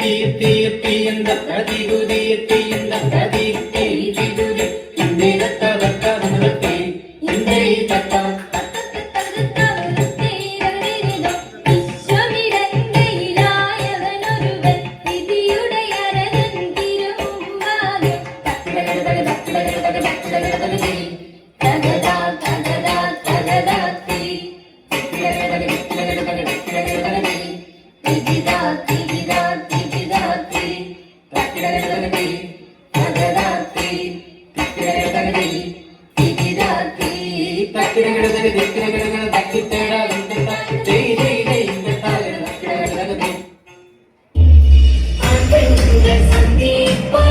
തീർത്തിയെത്തിയെന്ന പ്രതികുതിയെത്തിയെന്ന Sandeepa